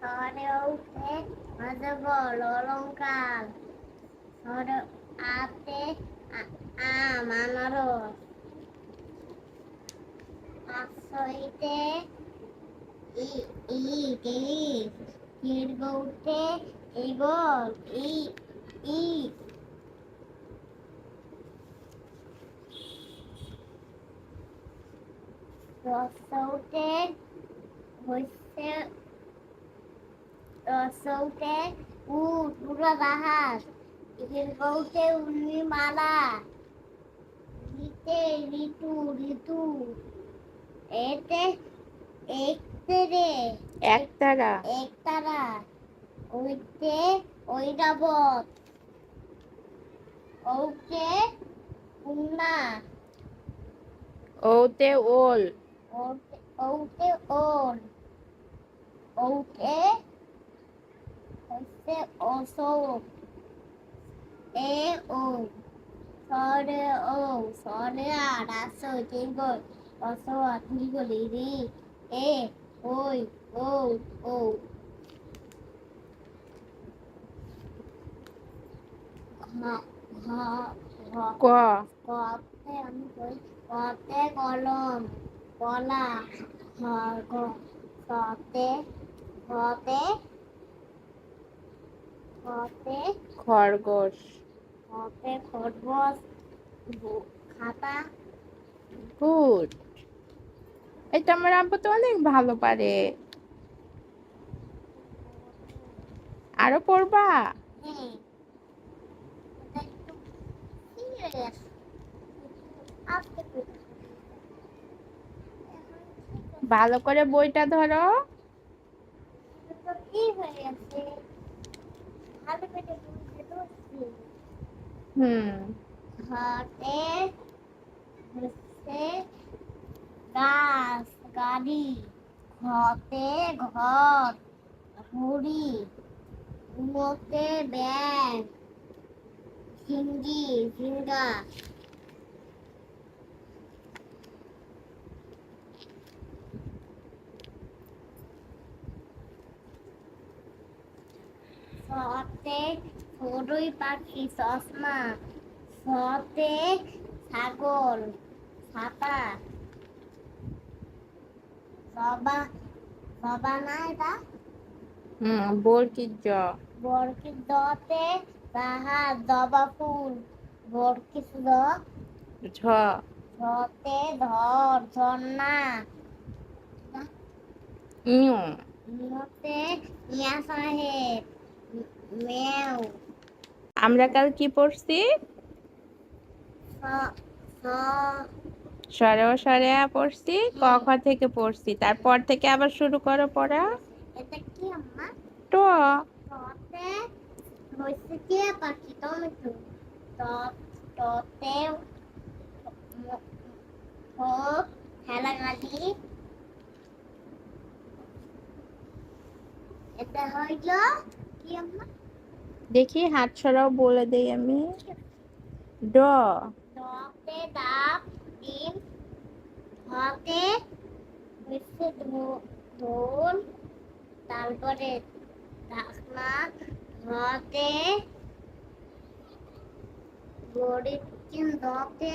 শহরে উঠে মাঝে বল অলঙ্কার শহরে আতে আম আনারস আশ্রয়ীতে ই ইট ইলিশ দীর্ঘ উঠে ইগল ই ই রসৌতে হইছে রসৌতে উট পুরা জাহাজ দীর্ঘতে উর্মি মালা। ঋতে ঋতু ঋতু। এতে একতে রে একতারা। একতারা। ওইতে ঐরাবত। ওকে উন্না। ওতে ওল। ওতে ওতে ওন ওতে হচ্ছে অশোক এ ও সরে ও সরে আর আসো দীর্ঘ অস দীর্ঘ রি এ ওই ও ও ঘ ঘ ঘ ক কতে আমি কই কতে কলম কলা খ গ কতে কতে খরগোশ। খরগোশ খাতা। গুড। এটা আমার আব্বু তো অনেক ভালো পারে। আরও পড়বা? হ্যাঁ। ভালো করে বইটা ধরো। কি হয়ে গেছে ভালো করে বুঝতে পারছি হুম ঘাটে হচ্ছে গাছ গাড়ি ঘতে ঘর ঘুড়ি উমোতে ব্যাগ ঝিঙ্গি ঝিঙ্গা সতে চড়ুই পাখি চশমা সতে ছাগল ছাতা। সবা সবা না এটা হুম বরকির জ। বরকি দতে জাহাজ জবা ফুল বরকি দ ঝ। ঝতে ধর ঝর্ণা। ইউ। ইয়া সাহেব। মেও আমরা কাল কি পড়ছি? সরে ও সরে পড়ছি ক খ থেকে পড়ছি। তারপর থেকে আবার শুরু করো পড়া। এটা কি আম্মা? ট। ততে হয়েছে টিয়া পাখি? টমেটো ত- ততে ম- ও খেলা গাড়ি এটা হইল কি দেখি হাত সরাও বলে দেই আমি। ড। দতে ডাব ডিম হতে ঢোল তারপরে ঢাকনা হতে গড়ি দতে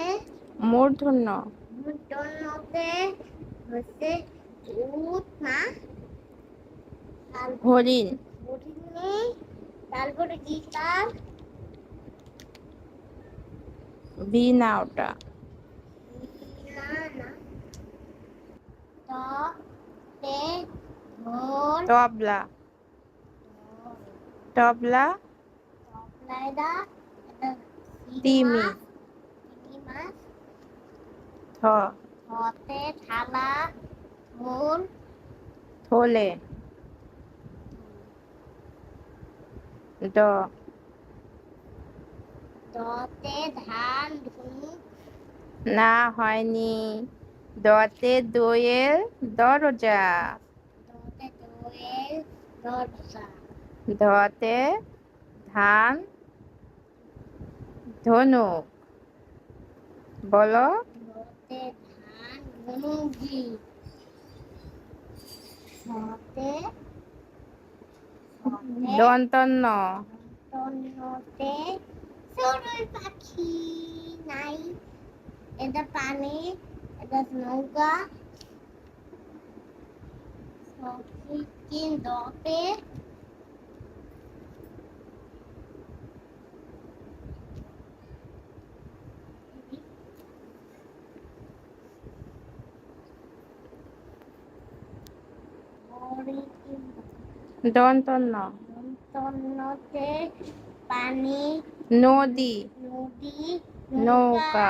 মূর্ধন্য মুটনতে হচ্ছে না? হরিণ। হরিণী তারপরে বিনা ওটা। না তে তবলা। তবলা। তিমি। থ। হতে থালা ঢোল থলে। ড দতে ধান ধনুক না হয়নি। দতে দোয়েল দরজা। দতে দোয়েল দরজা। ধতে ধান ধনুক। বলো। দতে ধান ধনুকি হতে দন্তন্য তন্নতে চড়ুই পাখি নাই এটা পানি এটা নৌকা তিন দতে দন্তন্য নদী নৌকা